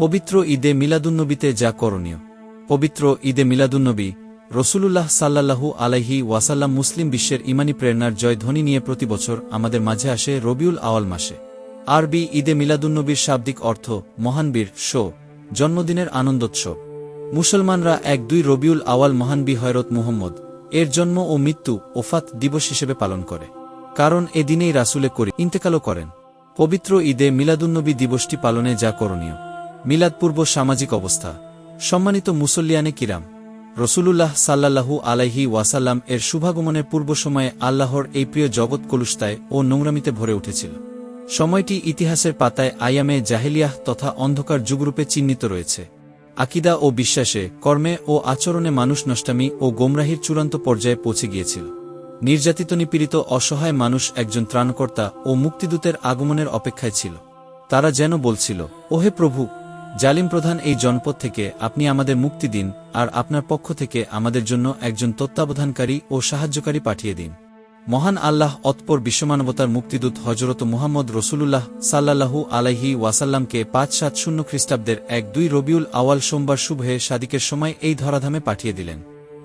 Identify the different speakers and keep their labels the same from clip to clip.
Speaker 1: পবিত্র ঈদে মিলাদুন্নবীতে যা করণীয়। পবিত্র ঈদে মিলাদুন্নবী, রসুলুল্লাহ সাল্লাল্লাহু আলাইহি ওয়াসাল্লাম মুসলিম বিশ্বের ইমানি প্রেরণার জয় ধ্বনি নিয়ে প্রতি বছর আমাদের মাঝে আসে রবিউল আওয়াল মাসে। আরবি ঈদে মিলাদুন্নবীর শাব্দিক অর্থ মহানবীর শো, জন্মদিনের আনন্দোৎসব। মুসলমানরা এক দুই রবিউল আওয়াল মহানবী হয়রত মুহম্মদ, এর জন্ম ও মৃত্যু ওফাত দিবস হিসেবে পালন করে। কারণ এ দিনেই রাসুলে করি ইন্তেকালও করেন। পবিত্র ঈদে মিলাদুন্নবী দিবসটি পালনে যা করণীয়। মিলাদপূর্ব সামাজিক অবস্থা। সম্মানিত মুসল্লিয়ানে কিরাম। রসুলুল্লাহ সাল্লাল্লাহু আলাইহি ওয়াসাল্লাম এর শুভাগমনের পূর্ব সময়ে আল্লাহর এই প্রিয় জগৎ কলুস্তায় ও নোংরামিতে ভরে উঠেছিল। সময়টি ইতিহাসের পাতায় আয়ামে জাহেলিয়াহ তথা অন্ধকার যুগরূপে চিহ্নিত রয়েছে। আকিদা ও বিশ্বাসে কর্মে ও আচরণে মানুষ নষ্টামি ও গোমরাহির চূড়ান্ত পর্যায়ে পৌঁছে গিয়েছিল। নির্যাতিত নিপীড়িত অসহায় মানুষ একজন ত্রাণকর্তা ও মুক্তিদূতের আগমনের অপেক্ষায় ছিল। তারা যেন বলছিল, ওহে প্রভু জালিম প্রধান এই জনপদ থেকে আপনি আমাদের মুক্তি দিন আর আপনার পক্ষ থেকে আমাদের জন্য একজন তত্ত্বাবধানকারী ও সাহায্যকারী পাঠিয়ে দিন। মহান আল্লাহ অতপর বিশ্বমানবতার মুক্তিদূত হজরত মুহাম্মদ রসুলুল্লাহ সাল্লাল্লাহু আলাইহি ওয়াসাল্লামকে পাঁচ সাত শূন্য খ্রিস্টাব্দের এক দুই রবিউল আওয়াল সোমবার শুভে সাদিকের সময় এই ধরাধামে পাঠিয়ে দিলেন।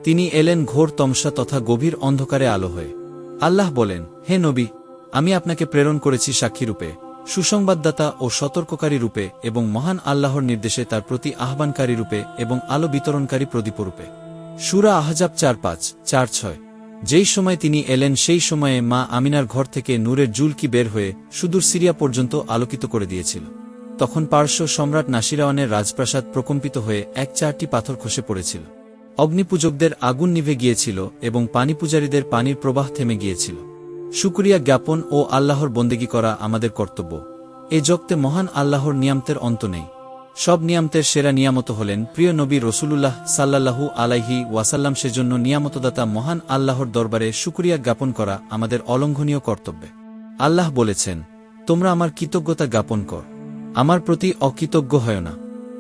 Speaker 1: তিনি এলেন ঘোর তমসা তথা গভীর অন্ধকারে আলো হয়ে। আল্লাহ বলেন, হে নবী, আমি আপনাকে প্রেরণ করেছি সাক্ষীরূপে। সুসংবাদদাতা ও সতর্ককারী রূপে এবং মহান আল্লাহর নির্দেশে তার প্রতি আহ্বানকারী রূপে এবং আলো বিতরণকারী প্রদীপরূপে সুরা আহজাব চার পাঁচ, চার ছয়। যেই সময় তিনি এলেন, সেই সময়ে মা আমিনার ঘর থেকে নূরের জুলকি বের হয়ে সুদূর সিরিয়া পর্যন্ত আলোকিত করে দিয়েছিল। তখন পার্শ্ব সম্রাট নাসিরাওয়ানের রাজপ্রাসাদ প্রকম্পিত হয়ে এক চারটি পাথর খসে পড়েছিল। অগ্নিপূজকদের আগুন নিভে গিয়েছিল এবং পানি পূজারীদের পানির প্রবাহ থেমে গিয়েছিল। শুক্রিয়া জ্ঞাপন ও আল্লাহর বন্দেগী করা আমাদের কর্তব্য। এ জগতে মহান আল্লাহর নিয়ামতের অন্ত নেই। সব নিয়ামতের সেরা নিয়ামত হলেন প্রিয় নবী রসুলুল্লাহ সাল্লাল্লাহু আলাইহি ওয়াসাল্লাম সেজন্য নিয়ামতদাতা মহান আল্লাহর দরবারে শুক্রিয়া জ্ঞাপন করা আমাদের অলঙ্ঘনীয় কর্তব্যে। আল্লাহ বলেছেন, তোমরা আমার কৃতজ্ঞতা জ্ঞাপন কর। আমার প্রতি অকৃতজ্ঞ হয় না।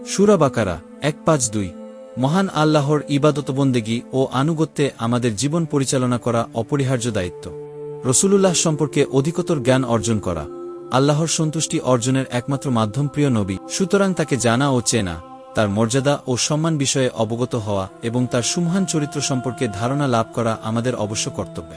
Speaker 1: সুরা বাকারা, এক পাঁচ দুই। মহান আল্লাহর ইবাদতবন্দেগী ও আনুগত্যে আমাদের জীবন পরিচালনা করা অপরিহার্য দায়িত্ব। রসুলুল্লাহ সম্পর্কে অধিকতর জ্ঞান অর্জন করা, আল্লাহর সন্তুষ্টি অর্জনের একমাত্র মাধ্যম প্রিয় নবী। সুতরাং তাকে জানা ও চেনা, তার মর্যাদা ও সম্মান বিষয়ে অবগত হওয়া এবং তার সুমহান চরিত্র সম্পর্কে ধারণা লাভ করা আমাদের অবশ্য কর্তব্য।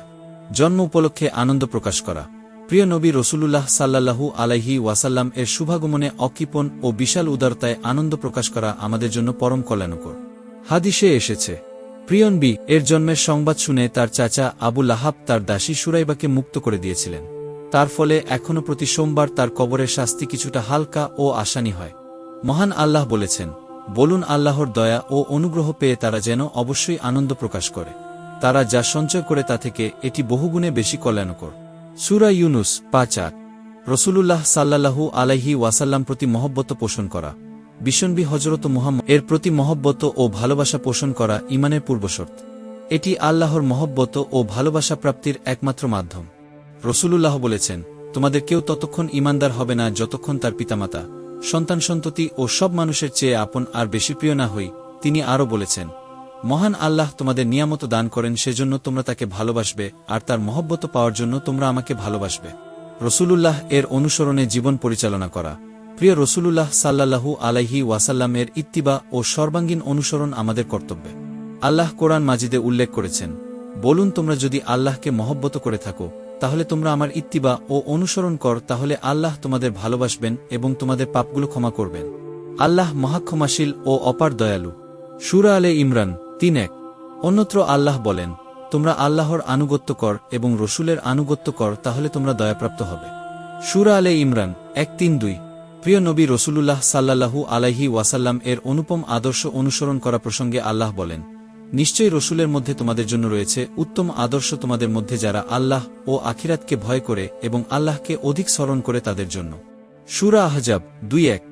Speaker 1: জন্ম উপলক্ষে আনন্দ প্রকাশ করা। প্রিয় নবী রসুলুল্লাহ সাল্লাল্লাহু আলাইহি ওয়াসাল্লাম এর শুভাগমনে অকৃপণ ও বিশাল উদারতায় আনন্দ প্রকাশ করা আমাদের জন্য পরম কল্যাণকর। হাদিসে এসেছে প্রিয়ন বি, এর জন্মের সংবাদ শুনে তার চাচা আবু লাহাব তার দাসী সুরাইবাকে মুক্ত করে দিয়েছিলেন। তার ফলে এখনও প্রতি সোমবার তার কবরের শাস্তি কিছুটা হালকা ও আসানি হয়। মহান আল্লাহ বলেছেন, বলুন আল্লাহর দয়া ও অনুগ্রহ পেয়ে তারা যেন অবশ্যই আনন্দ প্রকাশ করে। তারা যা সঞ্চয় করে তা থেকে এটি বহুগুণে বেশি কল্যাণকর। সুরা ইউনুস, পাঁচ আট। রসুলুল্লাহ সাল্লাল্লাহু আলাইহি ওয়াসাল্লাম প্রতি মহব্বত পোষণ করা। বিশনবি হজরত মুহাম্মদ এর প্রতি মহব্বত ও ভালোবাসা পোষণ করা ইমানের পূর্বশর্ত। এটি আল্লাহর মহব্বত ও ভালোবাসা প্রাপ্তির একমাত্র মাধ্যম। রসুলুল্লাহ বলেছেন, তোমাদের কেউ ততক্ষণ ইমানদার হবে না যতক্ষণ তার পিতামাতা, সন্তান সন্ততি ও সব মানুষের চেয়ে আপন আর বেশি প্রিয় না হই। তিনি আরও বলেছেন, মহান আল্লাহ তোমাদের নিয়ামত দান করেন সেজন্য তোমরা তাকে ভালোবাসবে আর তার মহব্বত পাওয়ার জন্য তোমরা আমাকে ভালোবাসবে। রসুলুল্লাহ এর অনুসরণে জীবন পরিচালনা করা। প্রিয় রসুলুল্লাহ সাল্লাল্লাহু আলাইহি ওয়াসাল্লামের ইত্তিবা ও সর্বাঙ্গীন অনুসরণ আমাদের কর্তব্যে। আল্লাহ কোরআন মাজিদে উল্লেখ করেছেন, বলুন তোমরা যদি আল্লাহকে মহব্বত করে থাকো, তাহলে তোমরা আমার ইত্তিবা ও অনুসরণ কর, তাহলে আল্লাহ তোমাদের ভালোবাসবেন এবং তোমাদের পাপগুলো ক্ষমা করবেন। আল্লাহ মহাক্ষমাশীল ও অপার দয়ালু। সুরা আলে ইমরান, তিন এক। অন্যত্র আল্লাহ বলেন, তোমরা আল্লাহর আনুগত্য কর এবং রসুলের আনুগত্য কর, তাহলে তোমরা দয়াপ্রাপ্ত হবে। সুরা আলে ইমরান, এক তিন দুই। প্রিয় নবী রসুলুল্লাহ সাল্লাল্লাহু আলাইহি ওয়াসাল্লাম এর অনুপম আদর্শ অনুসরণ করা প্রসঙ্গে আল্লাহ বলেন, নিশ্চয়ই রসুলের মধ্যে তোমাদের জন্য রয়েছে উত্তম আদর্শ তোমাদের মধ্যে যারা আল্লাহ ও আখিরাতকে ভয় করে এবং আল্লাহকে অধিক স্মরণ করে তাদের জন্য। সুরা আহজাব দুই এক।